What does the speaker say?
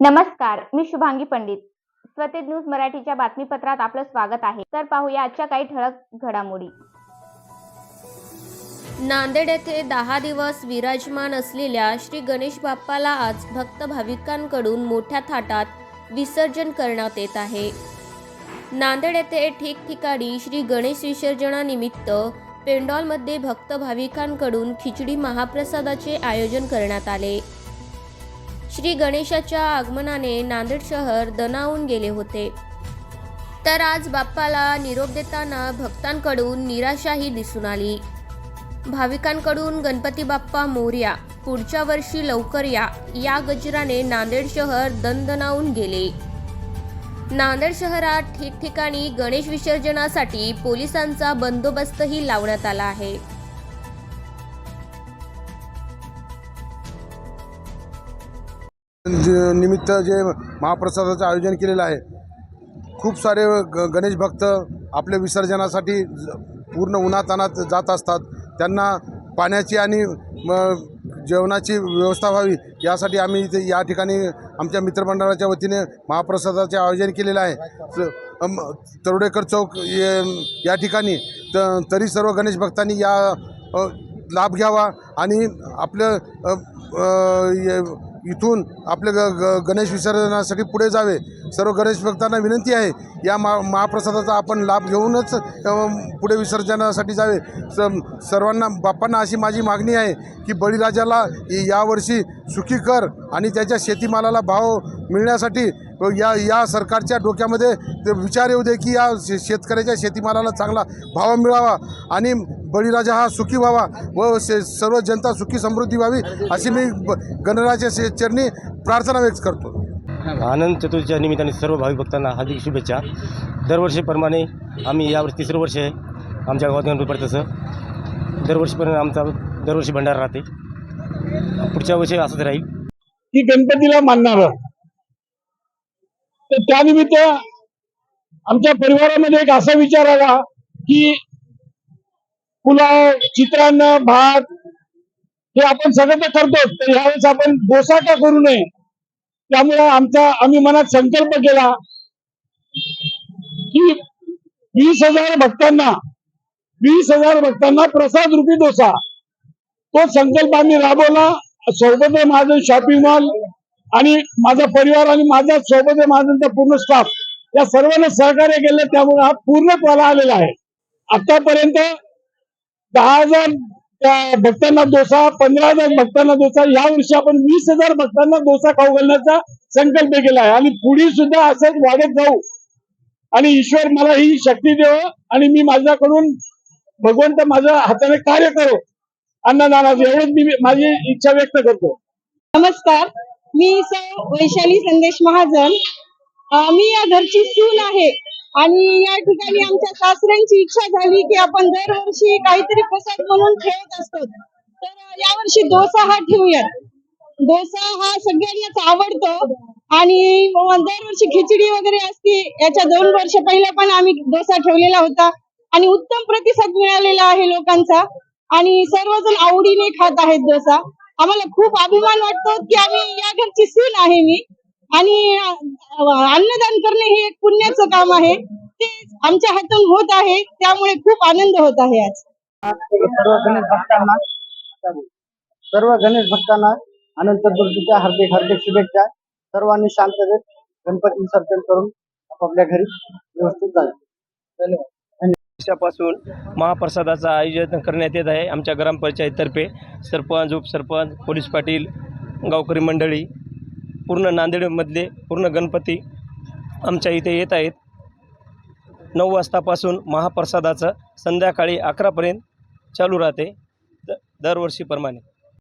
नमस्कार मी शुभांगी पंडित. स्वतेज न्यूज मराठीच्या बातमीपत्रात आपलं स्वागत आहे. तर पाहूया आजच्या काही ठळक घडामोडी. नांदेड येथे दहा दिवस विराजमान असलेल्या श्री गणेश बाप्पाला आज भक्त भाविकांकडून मोठ्या थाटात विसर्जन करण्यात येत आहे. नांदेड येथे ठिकठिकाणी श्री गणेश विसर्जनानिमित्त पेंडॉलमध्ये भक्त भाविकांकडून खिचडी महाप्रसादाचे आयोजन करण्यात आले. श्री गणेशाच्या आगमनाने नांदेड शहर दणावून गेले होते. तर आज बाप्पाला निरोप देताना भक्तांकडून निराशाही दिसून आली. भाविकांकडून गणपती बाप्पा मोर्या पुढच्या वर्षी लवकर या या गजराने नांदेड शहर दणदणावून गेले. नांदेड शहरात ठिकठिकाणी गणेश विसर्जनासाठी पोलिसांचा बंदोबस्तही लावण्यात आला आहे. निमित्त जे महाप्रसादाचं आयोजन केलेलं आहे खूप सारे ग गणेश भक्त आपल्या विसर्जनासाठी ज- पूर्ण उन्हातानात जात असतात. त्यांना पाण्याची आणि जेवणाची व्यवस्था व्हावी यासाठी आम्ही इथे या ठिकाणी आमच्या मित्रमंडळाच्या वतीने महाप्रसादाचे आयोजन केलेलं आहे. तरुडेकर तरोडेकर चौक ये- या ठिकाणी त तरी सर्व गणेश भक्तांनी या लाभ घ्यावा आणि आपलं ये- इथून आपल्या ग ग गणेश विसर्जनासाठी पुढे जावे. सर्व गणेश भक्तांना विनंती आहे या मा महाप्रसादाचा आपण लाभ घेऊनच पुढे विसर्जनासाठी जावे. स सर्वांना बाप्पांना अशी माझी मागणी आहे की बळीराजाला यावर्षी सुखी कर आणि त्याच्या शेतीमालाला भाव मिळण्यासाठी या या सरकारच्या डोक्यामध्ये ते विचार येऊ दे की या शे शेतकऱ्याच्या शेतीमालाला चांगला भाव मिळावा. आणि बळीराजा हा सुखी व्हावा व सर्व जनता सुखी समृद्धी व्हावी अशी मी गणराजाच्या चरणी प्रार्थना व्यक्त करतो. आनंद चतुर्थीच्या निमित्ताने सर्व भाविक भक्तांना हार्दिक शुभेच्छा. दरवर्षीप्रमाणे आम्ही यावर्षी तिसरं वर्ष आहे आमच्या गावात गणपती पडत तसं दरवर्षीपर्यंत आमचा दरवर्षी भंडारा राहते. पुढच्या वर्षी असंच राहील. की गणपतीला मानणार. तर त्यानिमित्त आमच्या परिवारामध्ये एक असा विचार आला की पुलाव चित्रान्न भात हे आपण सगळं ते करतो तर यावेळेस आपण डोसा करू नये? त्यामुळे आमचा आम्ही मनात संकल्प केला की वीस हजार भक्तांना वीस हजार भक्तांना प्रसाद रुपी डोसा. तो संकल्प आम्ही राबवला. सोबत आहे माझं शॉपिंग मॉल आणि माझा परिवार आणि माझा सोबत आहे माझा पूर्ण स्टाफ या सर्वांना सहकार्य केलं. त्यामुळे हा पूर्णत्वाला आलेला आहे. आतापर्यंत दहा हजार भक्तांना डोसा पंधरा हजार भक्तांना डोसा. या वर्षी आपण वीस हजार भक्तांना डोसा खाऊ घालण्याचा संकल्प केला आहे. आणि पुढे सुद्धा असंच वाढत जाऊ. आणि ईश्वर मला ही शक्ती देव आणि मी माझ्याकडून भगवंत माझ्या हाताने कार्य करो. अन्नदानाचं एवढंच मी माझी इच्छा व्यक्त करतो. नमस्कार. मी सौ वैशाली संदेश महाजन. मी या घरची सून आहे. आणि या ठिकाणी आमच्या सासऱ्यांची इच्छा झाली की आपण दरवर्षी काहीतरी प्रसाद म्हणून ठेवत असतो. तर यावर्षी डोसा हा ठेवूयात डोसा हा सगळ्यांनाच आवडतो. आणि दरवर्षी खिचडी वगैरे असते. याच्या दोन वर्ष पहिला पण आम्ही डोसा ठेवलेला होता. आणि उत्तम प्रतिसाद मिळालेला आहे लोकांचा. आणि सर्वजण आवडीने खात आहेत डोसा. आम्हाला खूप अभिमान वाटतो की आम्ही या घरची सून आहे मी. आणि अन्नदान करणे हे एक पुण्याचं काम आहे. ते आमच्या हातून होत आहे. त्यामुळे खूप आनंद होत आहे आज. सर्व गणेश भक्तांना सर्व गणेश भक्तांना अनंत चतुर्थीच्या हार्दिक हार्दिक शुभेच्छा. सर्वांनी शांततेत गणपती विसर्जन करून आपापल्या घरी व्यवस्थित जावे. धन्यवाद. वर्षापासून महाप्रसादाचं आयोजन करण्यात येत आहे. आमच्या ग्रामपंचायततर्फे सरपंच उपसरपंच पोलीस पाटील गावकरी मंडळी पूर्ण नांदेडमधले पूर्ण गणपती आमच्या इथे येत आहेत. नऊ वाजतापासून महाप्रसादाचं संध्याकाळी अकरापर्यंत चालू राहते. द दरवर्षीप्रमाणे.